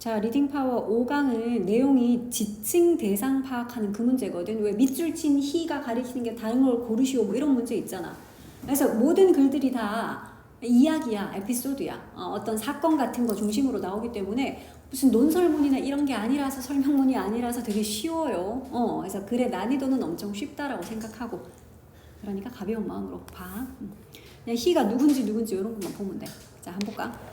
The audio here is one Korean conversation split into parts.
자, 리딩 파워 5강은 내용이 지칭 대상 파악하는 그 문제거든. 왜 밑줄 친 히가 가리키는 게 다른 걸 고르시오 뭐 이런 문제 있잖아. 그래서 모든 글들이 다 이야기야, 에피소드야. 어, 떤 사건 같은 거 중심으로 나오기 때문에 무슨 논설문이나 이런 게 아니라서 설명문이 아니라서 되게 쉬워요. 어, 그래서 글의 난이도는 엄청 쉽다라고 생각하고. 그러니까 가벼운 마음으로 봐. 음. 그냥 희가 누군지 누군지 이런 것만 보면 돼. 자, 한번 볼까?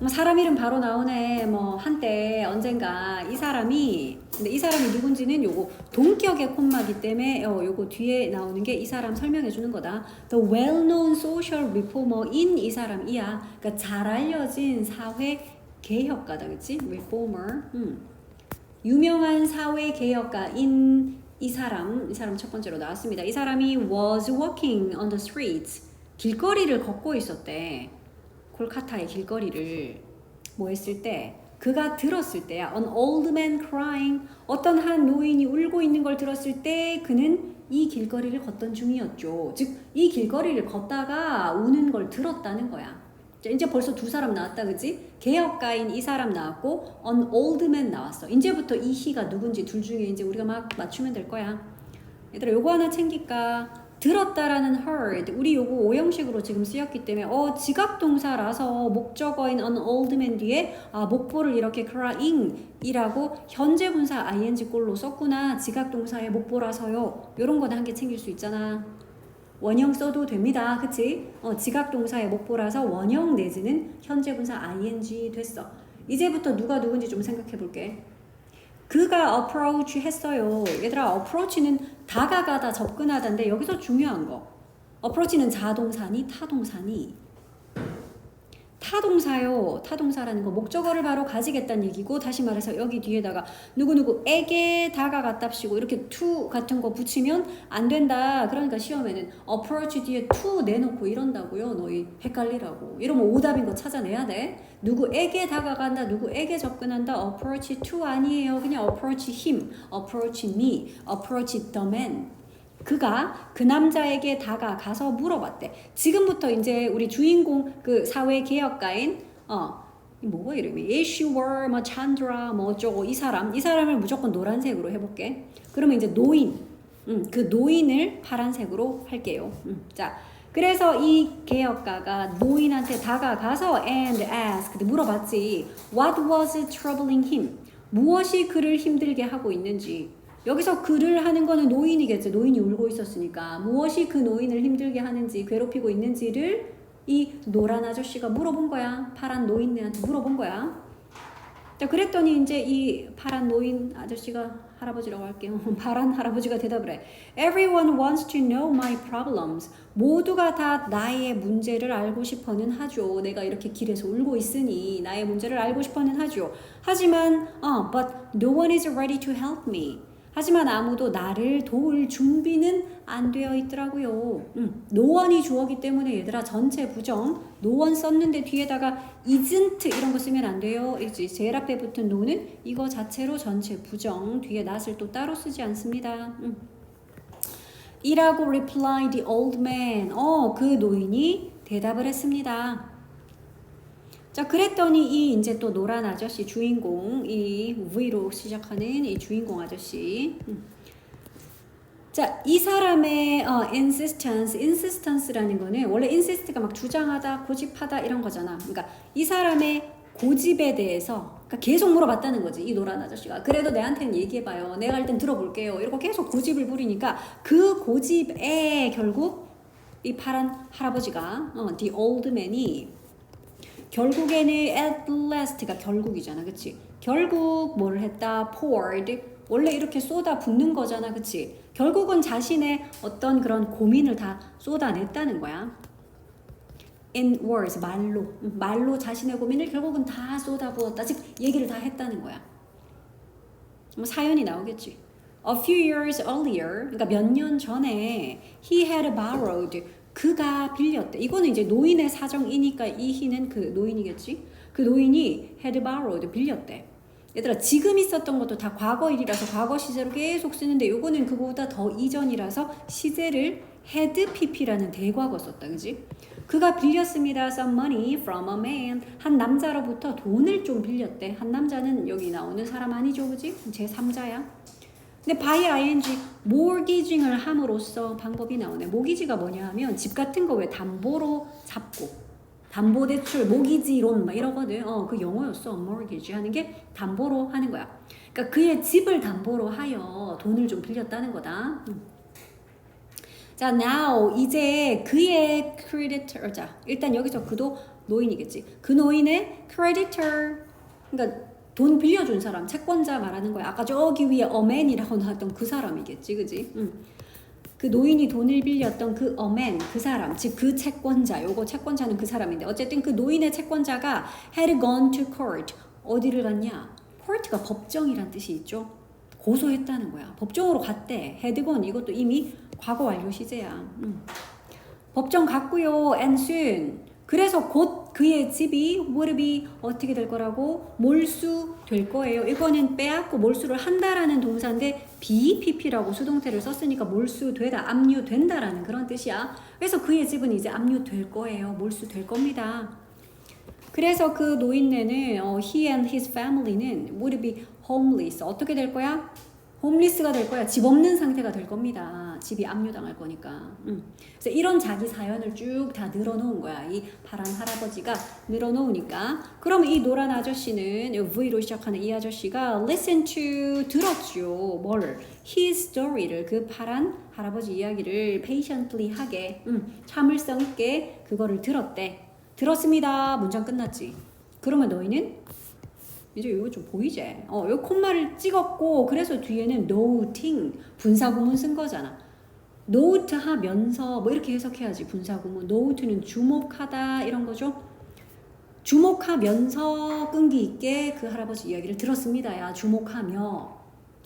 뭐 사람 이름 바로 나오네. 뭐 한때 언젠가 이 사람이 근데 이 사람이 누군지는 요거 동격의 콤마기 때문에 어, 요거 뒤에 나오는 게 이 사람 설명해 주는 거다. The well-known social reformer in 이 사람이야. 그러니까 잘 알려진 사회 개혁가다, 그렇지? Reformer. 음. 유명한 사회 개혁가인 이 사람, 이 사람 첫 번째로 나왔습니다. 이 사람이 was walking on the streets. 길거리를 걷고 있었대. 콜카타의 길거리를 뭐 했을 때 그가 들었을 때야 an old man crying 어떤 한 노인이 울고 있는 걸 들었을 때 그는 이 길거리를 걷던 중이었죠. 즉 이 길거리를 걷다가 우는 걸 들었다는 거야. 자, 이제 벌써 두 사람 나왔다 그지? 개혁가인 이 사람 나왔고 an old man 나왔어. 이제부터 이 희가 누군지 둘 중에 이제 우리가 막 맞추면 될 거야. 얘들아 요거 하나 챙길까? 들었다라는 heard 우리 요거 오형식으로 지금 쓰였기 때문에 어 지각 동사라서 목적어인 an old man 뒤에 아 목보를 이렇게 crying이라고 현재 분사 ing 꼴로 썼구나. 지각 동사의 목보라서요. 요런 거는 한 개 챙길 수 있잖아. 원형 써도 됩니다. 그치? 어 지각 동사의 목보라서 원형 내지는 현재 분사 ing 됐어. 이제부터 누가 누군지 좀 생각해 볼게 그가 approach 했어요. 얘들아, approach는 다가가다, 접근하다인데 여기서 중요한 거. approach는 자동사니, 타동사니? 타동사요. 타동사라는 거 목적어를 바로 가지겠다는 얘기고 다시 말해서 여기 뒤에다가 누구누구에게 다가갔답시고 이렇게 to 같은 거 붙이면 안 된다. 그러니까 시험에는 approach 뒤에 to 내놓고 이런다고요. 너희 헷갈리라고. 이러면 오답인 거 찾아내야 돼. 누구에게 다가간다, 누구에게 접근한다. approach to 아니에요. 그냥 approach him, approach me, approach the man. 그가 그 남자에게 다가가서 물어봤대. 지금부터 이제 우리 주인공 그 사회 개혁가인 어 뭐가 이름이 예슈월 뭐 찬드라 뭐 어쩌고 이 사람 이 사람을 무조건 노란색으로 해볼게. 그러면 이제 노인 음, 그 노인을 파란색으로 할게요. 음, 자. 그래서 이 개혁가가 노인한테 다가가서 and asked 물어봤지. What was troubling him? 무엇이 그를 힘들게 하고 있는지. 여기서 글을 하는 거는 노인이겠죠. 노인이 울고 있었으니까. 무엇이 그 노인을 힘들게 하는지, 괴롭히고 있는지를 이 노란 아저씨가 물어본 거야. 파란 노인네한테 물어본 거야. 자, 그랬더니 이제 이 파란 노인 아저씨가 할아버지라고 할게요. 파란 할아버지가 대답을 해. Everyone wants to know my problems. 모두가 다 나의 문제를 알고 싶어는 하죠. 내가 이렇게 길에서 울고 있으니 나의 문제를 알고 싶어는 하죠. 하지만, 어, but no one is ready to help me. 하지만 아무도 나를 도울 준비는 안 되어 있더라고요. 음, 노원이 주어기 때문에 얘들아 전체 부정 노원 썼는데 뒤에다가 isn't 이런 거 쓰면 안 돼요. 이제 제일 앞에 붙은 노는 이거 자체로 전체 부정 뒤에 not을 또 따로 쓰지 않습니다. 음. 이라고 replied the old man. 어, 그 노인이 대답을 했습니다. 자, 그랬더니 이 이제 또 노란 아저씨 주인공 이 V로 시작하는 이 주인공 아저씨. 음. 자, 이 사람의 어, insistence, insistance라는 거는 원래 insist가 막 주장하다, 고집하다 이런 거잖아. 그러니까 이 사람의 고집에 대해서 그러니까 계속 물어봤다는 거지 이 노란 아저씨가 그래도 내한테는 얘기해봐요 내가 할땐 들어볼게요 이러고 계속 고집을 부리니까 그 고집에 결국 이 파란 할아버지가 어, the old man이 결국에는 at last가 결국이잖아, 그치? 결국 뭘 했다? poured 원래 이렇게 쏟아 붓는 거잖아, 그치? 결국은 자신의 어떤 그런 고민을 다 쏟아냈다는 거야. in words 말로 말로 자신의 고민을 결국은 다 쏟아 부었다, 즉 얘기를 다 했다는 거야. 뭐 사연이 나오겠지. A few years earlier, 그러니까 몇 년 전에 he had borrowed 그가 빌렸대. 이거는 이제 노인의 사정이니까 이 희는 그 노인이겠지. 그 노인이 borrowed 빌렸대. 얘들아 지금 있었던 것도 다 과거 일이라서 과거 시제로 계속 쓰는데 이거는 그거보다 더 이전이라서 시제를 had pp라는 대과거 썼다, 그지? 그가 빌렸습니다. some money from a man. 한 남자로부터 돈을 좀 빌렸대. 한 남자는 여기 나오는 사람 아니죠, 그지? 제 3자야. 근데 by ing mortgaging을 함으로써 방법이 나오네. 모기지가 뭐냐 하면 집 같은 거 왜 담보로 잡고 담보 대출 모기지론 막 이러거든. 어, 그 영어였어. mortgage 하는 게 담보로 하는 거야. 그러니까 그의 집을 담보로 하여 돈을 좀 빌렸다는 거다. 음. 자, now 이제 그의 creditor 자, 일단 여기서 그도 노인이겠지. 그 노인의 creditor 그러니까 돈 빌려준 사람, 채권자 말하는 거야. 아까 저기 위에 어맨이라고 나왔던 그 사람이겠지, 그지? 응. 그 노인이 돈을 빌렸던 그 어맨, 그 사람, 즉 그 채권자, 요거 채권자는 그 사람인데 어쨌든 그 노인의 채권자가 had gone to court. 어디를 갔냐? court가 법정이란 뜻이 있죠. 고소했다는 거야. 법정으로 갔대. had gone 이것도 이미 과거 완료 시제야. 음. 법정 갔고요. and soon. 그래서 곧 그의 집이 be 어떻게 될 거라고 몰수될 거예요. 이거는 빼앗고 몰수를 한다라는 동사인데 BPP라고 수동태를 썼으니까 몰수되다, 압류된다라는 그런 뜻이야. 그래서 그의 집은 이제 압류될 거예요. 몰수될 겁니다. 그래서 그 노인네는 어, he and his family는 would be homeless. 어떻게 될 거야? 홈리스가 될 거야. 집 없는 상태가 될 겁니다. 집이 압류당할 거니까. 음. 그래서 이런 자기 사연을 쭉 다 늘어놓은 거야. 이 파란 할아버지가 늘어놓으니까. 그러면 이 노란 아저씨는 V로 시작하는 이 아저씨가 listen to 들었죠. 뭘? his story를 그 파란 할아버지 이야기를 patiently 하게 음, 참을성 있게 그거를 들었대. 들었습니다. 문장 끝났지. 그러면 너희는 이제 이거 좀 보이지? 어, 요 콤마를 찍었고 그래서 뒤에는 noting 분사구문 쓴 거잖아. note 하면서 뭐 이렇게 해석해야지 분사구문. note는 주목하다 이런 거죠. 주목하면서 끈기 있게 그 할아버지 이야기를 들었습니다. 야 주목하며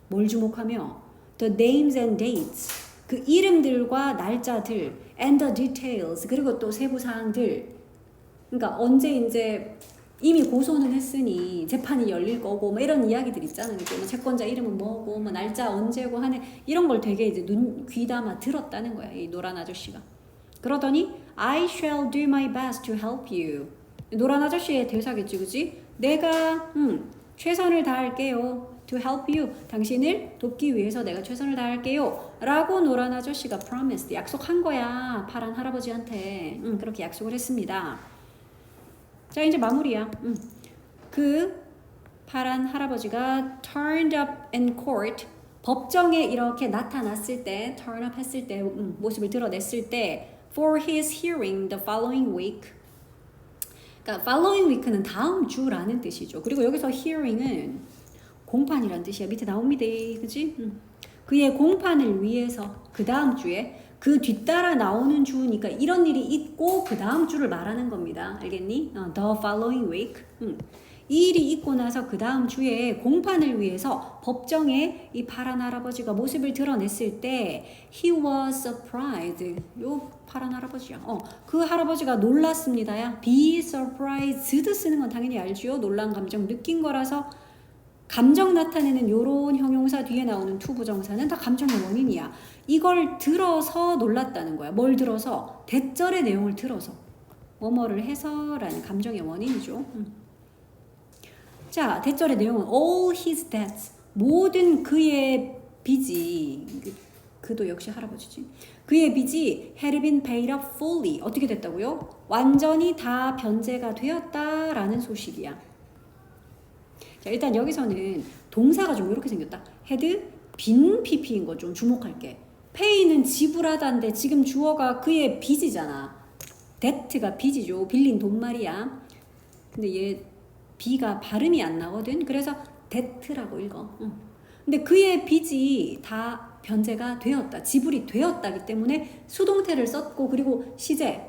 뭘 주목하며 the names and dates 그 이름들과 날짜들 and the details 그리고 또 세부 사항들 그러니까 언제 이제 이미 고소는 했으니 재판이 열릴 거고 뭐 이런 이야기들 있잖아요. 뭐 채권자 이름은 뭐고 뭐 날짜 언제고 하는 이런 걸 되게 이제 눈 귀담아 들었다는 거야. 이 노란 아저씨가. 그러더니 I shall do my best to help you. 노란 아저씨의 대사겠지, 그지? 내가 음, 최선을 다할게요. To help you. 당신을 돕기 위해서 내가 최선을 다할게요. 라고 노란 아저씨가 promised. 약속한 거야. 파란 할아버지한테. 음, 그렇게 약속을 했습니다. 자 이제 마무리야. 음. 그 파란 할아버지가 turned up in court 법정에 이렇게 나타났을 때 turn up 했을 때 음, 모습을 드러냈을 때 for his hearing the following week 그러니까 following week는 다음 주라는 뜻이죠. 그리고 여기서 hearing은 공판이라는 뜻이야. 밑에 나옵니다. 그지? 음. 그의 공판을 위해서 그 다음 주에 그 뒤따라 나오는 주니까 이런 일이 있고 그 다음 주를 말하는 겁니다. 알겠니? 어, the following week. 음. 이 일이 있고 나서 그 다음 주에 공판을 위해서 법정에 이 파란 할아버지가 모습을 드러냈을 때 he was surprised. 요 파란 할아버지야. 어, 그 할아버지가 놀랐습니다야. be surprised 쓰는 건 당연히 알지요. 놀란 감정 느낀 거라서 감정 나타내는 요런 형용사 뒤에 나오는 투 부정사는 다 감정의 원인이야. 이걸 들어서 놀랐다는 거야. 뭘 들어서? 대절의 내용을 들어서. 뭐뭐를 해서라는 감정의 원인이죠. 음. 자, 대절의 내용은 all his debts. 모든 그의 빚이 그, 그도 역시 할아버지지. 그의 빚이 had been paid up fully. 어떻게 됐다고요? 완전히 다 변제가 되었다라는 소식이야. 자, 일단 여기서는 동사가 좀 이렇게 생겼다. had 빈 PP인 거 좀 주목할게. pay는 지불하다인데 지금 주어가 그의 빚이잖아. debt가 빚이죠. 빌린 돈 말이야. 근데 얘 B가 발음이 안 나거든. 그래서 debt라고 읽어. 응. 근데 그의 빚이 다 변제가 되었다. 지불이 되었다기 때문에 수동태를 썼고 그리고 시제.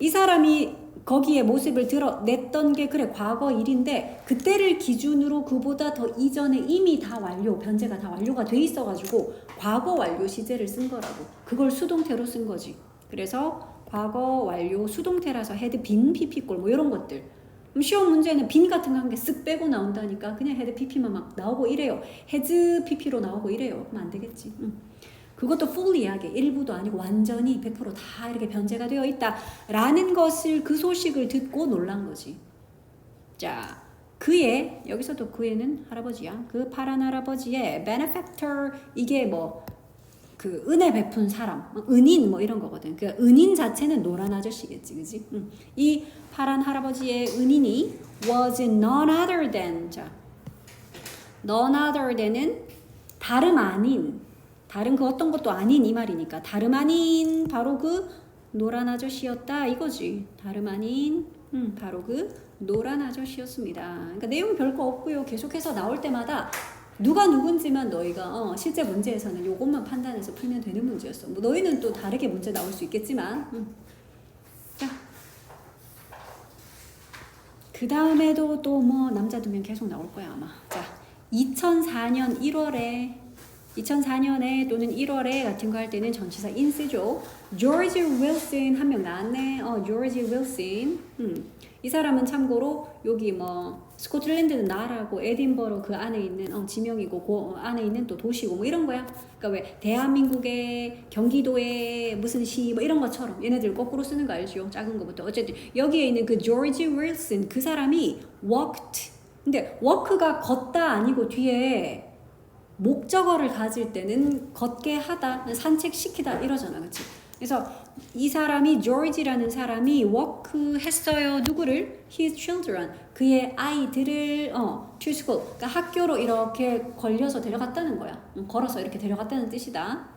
이 사람이 거기에 모습을 드러냈던 게 그래 과거 일인데 그때를 기준으로 그보다 더 이전에 이미 다 완료 변제가 다 완료가 돼 있어가지고 과거 완료 시제를 쓴 거라고. 그걸 수동태로 쓴 거지. 그래서 과거 완료 수동태라서 헤드 빈 피피꼴 뭐 이런 것들. 시험 문제는 빈 같은 거 한 개 쓱 빼고 나온다니까 그냥 헤드 피피만 막 나오고 이래요. 헤즈 피피로 나오고 이래요. 그럼 안 되겠지. 응. 그것도 fully하게 일부도 아니고 완전히 100%다 이렇게 변제가 되어 있다라는 것을 그 소식을 듣고 놀란 거지. 자, 그의 여기서도 그애는 할아버지야. 그 파란 할아버지의 benefactor 이게 뭐 그 은혜 베푼 사람, 은인 뭐 이런 거거든. 그 은인 자체는 노란 아저씨겠지, 그지? 응. 이 파란 할아버지의 은인이 was none other than 자, none other than은 다름 아닌 다른 그 어떤 것도 아닌 이 말이니까 다름 아닌 바로 그 노란 아저씨였다 이거지. 다름 아닌 음, 바로 그 노란 아저씨였습니다. 그러니까 내용 별거 없고요. 계속해서 나올 때마다 누가 누군지만 너희가 어, 실제 문제에서는 요것만 판단해서 풀면 되는 문제였어. 뭐 너희는 또 다르게 문제 나올 수 있겠지만. 음. 자. 그 다음에도 또 뭐 남자 두 명 계속 나올 거야 아마. 자, 2004년 1월에 2004년에 또는 1월에 같은 거 할 때는 전치사 인쓰죠. 조지 윌슨 한 명 나왔네. 어, 조지 윌슨. 음. 이 사람은 참고로 여기 뭐 스코틀랜드는 나라고 에딘버러 그 안에 있는 어, 지명이고 그 안에 있는 또 도시고 뭐 이런 거야. 그러니까 왜 대한민국의 경기도의 무슨 시 뭐 이런 것처럼 얘네들 거꾸로 쓰는 거 알죠? 작은 거부터 어쨌든 여기에 있는 그 조지 윌슨 그 사람이 walked. 근데 walk가 걷다 아니고 뒤에 목적어를 가질 때는 걷게 하다, 산책시키다 이러잖아, 그치? 그래서 이 사람이 조지라는 사람이 walk 했어요. 누구를? His children. 그의 아이들을 어, to school. 그러니까 학교로 이렇게 걸려서 데려갔다는 거야. 응, 걸어서 이렇게 데려갔다는 뜻이다.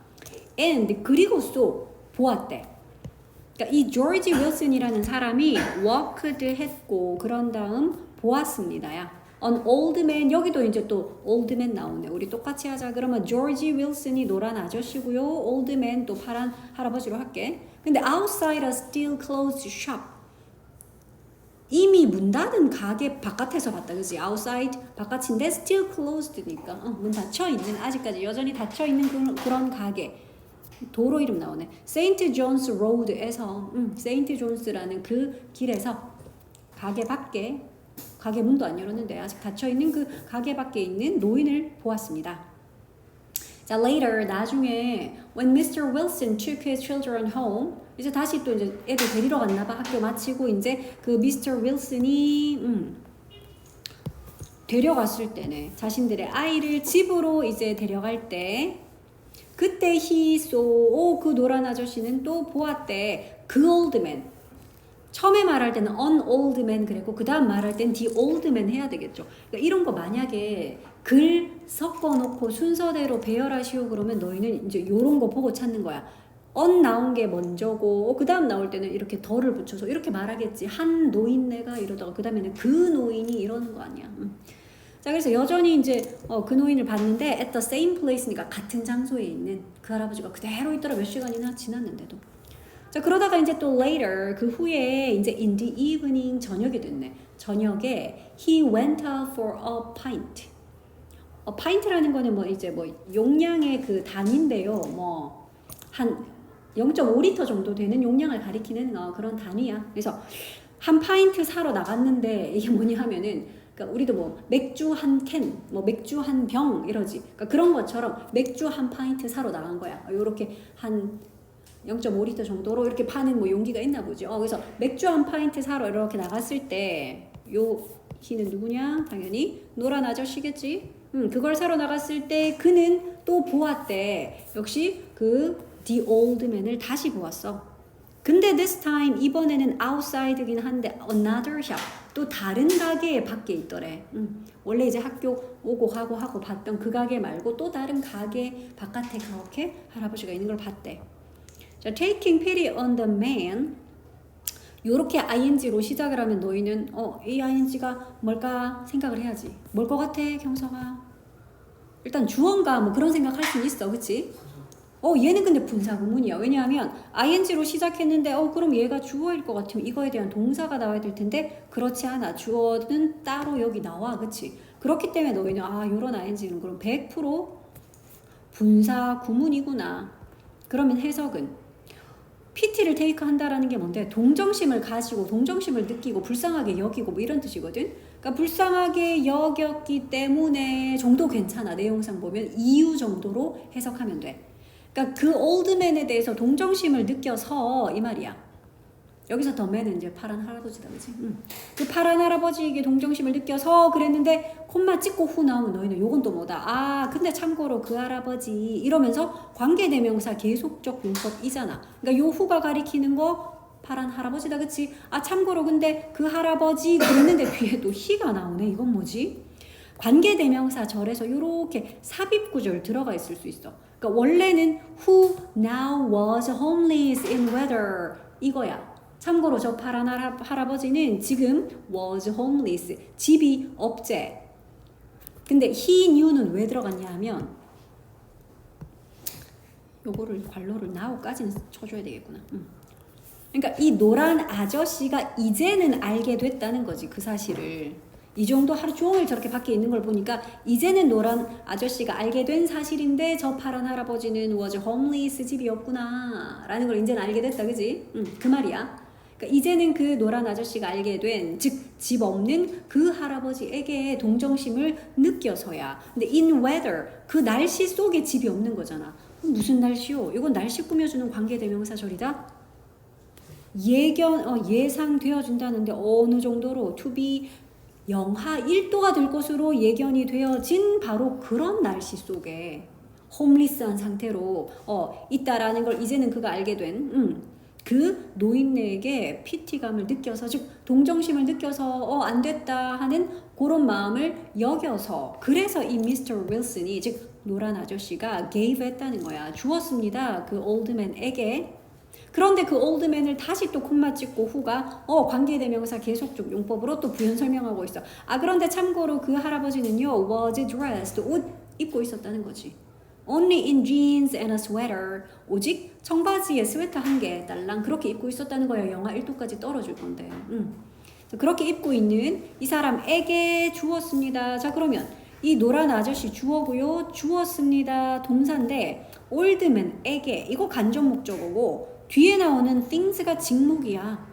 And 그리고서 보았대. 그러니까 이 조지 윌슨이라는 사람이 walked 했고 그런 다음 보았습니다야. An old man 여기도 이제 또 old man 나오네. 우리 똑같이 하자. 그러면 조지 윌슨이 노란 아저씨고요. old man 또 파란 할아버지로 할게. 근데 outside a still closed shop. 이미 문 닫은 가게 바깥에서 봤다. 그지? outside 바깥인데 still closed니까 어, 문 닫혀 있는 아직까지 여전히 닫혀 있는 그런, 그런 가게. 도로 이름 나오네. 세인트 존스 로드에서 음, 세인트 존스라는 그 길에서 가게 밖에 가게 문도 안 열었는데 아직 닫혀 있는 그 가게 밖에 있는 노인을 보았습니다. 자, later 나중에 when Mr. Wilson took his children home 이제 다시 또 이제 애들 데리러 갔나 봐 학교 마치고 이제 그 Mr. Wilson이 음, 데려갔을 때네 자신들의 아이를 집으로 이제 데려갈 때 그때 he saw 그 노란 아저씨는 또 보았대 그 old man 처음에 말할 때는 an old man 그랬고 그 다음 말할 땐 the old man 해야 되겠죠. 그러니까 이런 거 만약에 글 섞어놓고 순서대로 배열하시오 그러면 너희는 이제 요런 거 보고 찾는 거야. on 나온 게 먼저고 그 다음 나올 때는 이렇게 덜을 붙여서 이렇게 말하겠지. 한 노인네가 이러다가 그 다음에는 그 노인이 이러는 거 아니야. 음. 자 그래서 여전히 이제 어, 그 노인을 봤는데 at the same place니까 같은 장소에 있는 그 할아버지가 그대로 있더라 몇 시간이나 지났는데도. 자 그러다가 이제 또 later 그 후에 이제 in the evening 저녁이 됐네. 저녁에 he went out for a pint. 어, pint라는 거는 뭐 이제 뭐 용량의 그 단위인데요. 뭐 한 0.5리터 정도 되는 용량을 가리키는 어, 그런 단위야. 그래서 한 파인트 사러 나갔는데 이게 뭐냐 하면은 그러니까 우리도 뭐 맥주 한 캔, 뭐 맥주 한 병 이러지. 그러니까 그런 것처럼 맥주 한 파인트 사러 나간 거야. 요렇게 한 0.5리터 정도로 이렇게 파는 뭐 용기가 있나 보죠. 어, 그래서 맥주 한 파인트 사러 이렇게 나갔을 때요 희는 누구냐? 당연히 노란 아저씨겠지. 음, 그걸 사러 나갔을 때 그는 또 보았대. 역시 그 The Old Man을 다시 보았어. 근데 this time 이번에는 outside긴 한데 another shop 또 다른 가게 밖에 있더래. 음, 원래 이제 학교 오고 가고 하고 봤던 그 가게 말고 또 다른 가게 바깥에 그렇게 할아버지가 있는 걸 봤대. 자, taking pity on the man. 요렇게 ing로 시작을 하면 너희는 어, 이 ing가 뭘까 생각을 해야지. 뭘 것 같아, 경서가? 일단 주어인가 뭐 그런 생각할 수 있어, 그치? 어, 얘는 근데 분사구문이야. 왜냐하면 ing로 시작했는데 어, 그럼 얘가 주어일 것 같으면 이거에 대한 동사가 나와야 될 텐데 그렇지 않아. 주어는 따로 여기 나와, 그치? 그렇기 때문에 너희는 아, 요런 ing는 그럼 100% 분사구문이구나. 그러면 해석은 PT를 테이크 한다라는 게 뭔데? 동정심을 가지고 동정심을 느끼고 불쌍하게 여기고 뭐 이런 뜻이거든. 그러니까 불쌍하게 여겼기 때문에 정도 괜찮아. 내용상 보면 이유 정도로 해석하면 돼. 그러니까 그 올드맨에 대해서 동정심을 느껴서 이 말이야. 여기서 더 맨은 이제 파란 할아버지다, 그지? 응. 그 파란 할아버지에게 동정심을 느껴서 그랬는데 콤마 찍고 후 나오면 너희는 요건 또 뭐다? 아, 근데 참고로 그 할아버지 이러면서 관계대명사 계속적 용법이잖아. 그러니까 요 후가 가리키는 거 파란 할아버지다, 그치? 아, 참고로 근데 그 할아버지 그랬는데 뒤에 또 히가 나오네. 이건 뭐지? 관계대명사 절에서 이렇게 삽입 구절 들어가 있을 수 있어. 그러니까 원래는 who now was homeless in weather 이거야. 참고로 저 파란 할아, 할아버지는 지금 was homeless 집이 없제. 근데 he knew는 왜 들어갔냐 하면 요거를 관로를 now까지는 쳐줘야 되겠구나. 음. 그러니까 이 노란 아저씨가 이제는 알게 됐다는 거지 그 사실을. 이 정도 하루 종일 저렇게 밖에 있는 걸 보니까 이제는 노란 아저씨가 알게 된 사실인데 저 파란 할아버지는 was homeless 집이 없구나 라는 걸 이제는 알게 됐다 그지? 응, 그 말이야 그러니까 이제는 그 노란 아저씨가 알게 된 즉 집 없는 그 할아버지에게 동정심을 느껴서야. 근데 in weather 그 날씨 속에 집이 없는 거잖아. 무슨 날씨요? 이건 날씨 꾸며주는 관계대명사절이다. 예견 어, 예상되어 준다는데 어느 정도로? To be 영하 1도가 될 것으로 예견이 되어진 바로 그런 날씨 속에 홈리스한 상태로 어, 있다라는 걸 이제는 그가 알게 된 음, 그 노인네에게 피티감을 느껴서 즉 동정심을 느껴서 어, 안 됐다 하는 그런 마음을 여겨서 그래서 이 미스터 윌슨이 즉 노란 아저씨가 gave 했다는 거야 주었습니다 그 올드맨에게 그런데 그 올드맨을 다시 또 콤마 찍고 후가 어 관계대명사 계속적 용법으로 또 부연 설명하고 있어. 아 그런데 참고로 그 할아버지는요 was dressed 옷 입고 있었다는 거지. Only in jeans and a sweater. 오직 청바지에 스웨터 한개 달랑 그렇게 입고 있었다는 거예요. 영하 1도까지 떨어질 건데. 음. 그렇게 입고 있는 이 사람에게 주었습니다. 자 그러면 이 노란 아저씨 주어고요. 주었습니다. 동사인데 올드맨에게 이거 간접 목적어고 뒤에 나오는 things가 직목이야.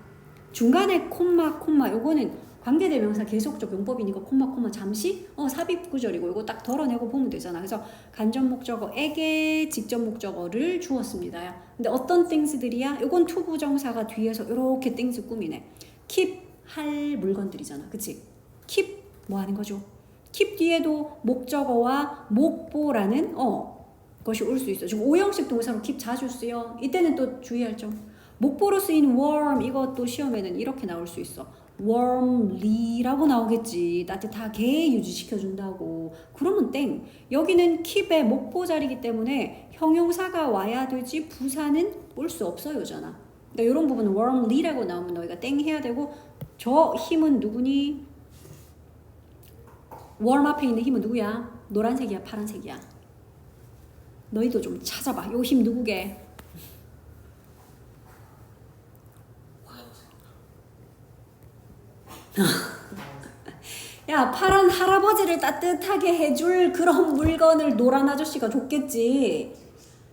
중간에 콤마 콤마 요거는 관계대명사 계속적 용법이니까 콤마 콤마 잠시 어 삽입 구절이고 이거 딱 덜어내고 보면 되잖아. 그래서 간접 목적어에게 직접 목적어를 주었습니다. 근데 어떤 things들이야? 요건 투부정사가 뒤에서 이렇게 things 꾸미네. keep 할 물건들이잖아. 그치? keep 뭐 하는 거죠? keep 뒤에도 목적어와 목보라는 어 것이 올 수 있어. 지금 오형식 동사로 keep 자주 쓰여. 이때는 또 주의할 점. 목보로 쓰인 warm 이것도 시험에는 이렇게 나올 수 있어. Warmly라고 나오겠지. 따뜻하게 유지시켜준다고. 그러면 땡. 여기는 keep의 목보 자리이기 때문에 형용사가 와야 되지 부사는 올 수 없어요잖아. 그러니까 이런 부분은 warmly라고 나오면 너희가 땡 해야 되고 저 힘은 누구니? warm 앞에 있는 힘은 누구야? 노란색이야, 파란색이야. 너희도 좀 찾아봐. 요 힘 누구게? 야, 파란 할아버지를 따뜻하게 해줄 그런 물건을 노란 아저씨가 줬겠지.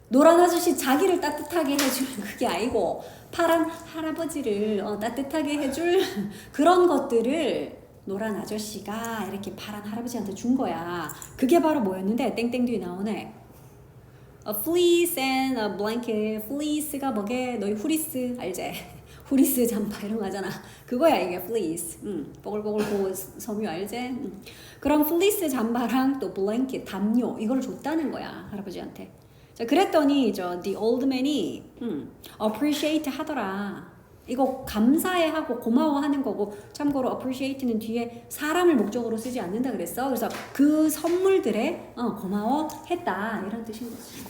노란 아저씨 자기를 따뜻하게 해줄 그게 아니고 파란 할아버지를 어, 따뜻하게 해줄 그런 것들을 노란 아저씨가 이렇게 파란 할아버지한테 준 거야. 그게 바로 뭐였는데 땡땡 뒤에 나오네. A fleece and a blanket. fleece가 뭐게? 너희 후리스 알지? 후리스 잠바 이런 거 하잖아. 그거야 이게 fleece. 음, 뽀글뽀글 고 섬유 알지? 음. 그럼 fleece 잠바랑 또 blanket 담요 이걸 줬다는 거야 할아버지한테. 자 그랬더니 저 the old man이 음, appreciate 하더라. 이거 감사해 하고 고마워하는 거고 참고로 appreciate는 뒤에 사람을 목적으로 쓰지 않는다 그랬어. 그래서 그 선물들에 어, 고마워했다 이런 뜻인 거지.